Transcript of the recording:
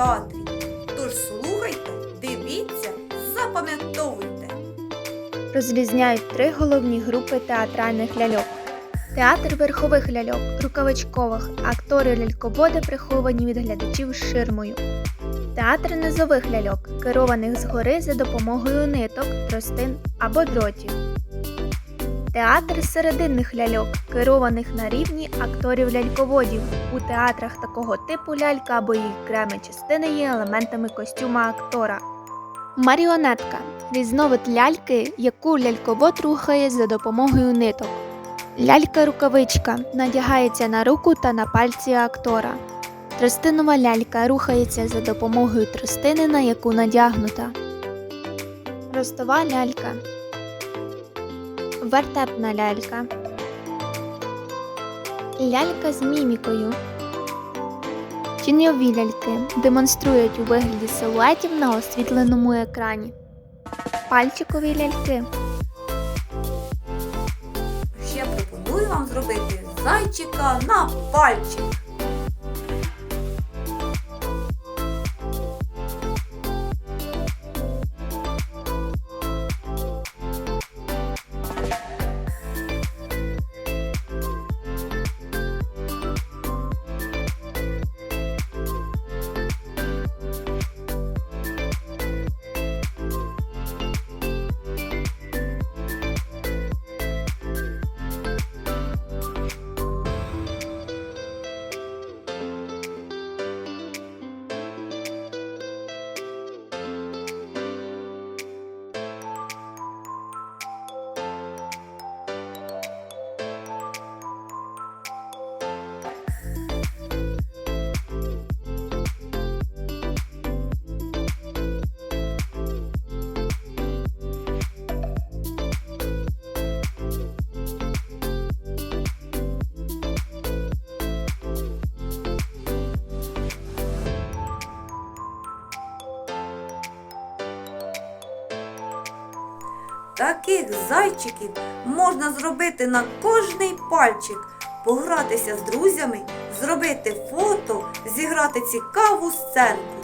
театрі. Тож слухайте, дивіться, запам'ятовуйте. розрізняють три головні групи театральних ляльок. Театр верхових ляльок, рукавичкових, актори ляльководи приховані від глядачів ширмою. Театр низових ляльок, керованих згори за допомогою ниток, тростин або дротів. Театр серединних ляльок, керованих на рівні акторів ляльководів. У театрах такого типу лялька або її окремі частини є елементами костюма актора. Маріонетка різновид ляльки, яку ляльковод рухає за допомогою ниток. Лялька-рукавичка надягається на руку та на пальці актора. Тростинова лялька рухається за допомогою тростини, на яку надягнута. Ростова лялька. Вертепна лялька. Лялька з мімікою. Тіньові ляльки демонструють у вигляді силуетів на освітленому екрані. Пальчикові ляльки. Ще пропоную вам зробити зайчика на пальчик. Таких зайчиків можна зробити на кожний пальчик, погратися з друзями, зробити фото, зіграти цікаву сценку.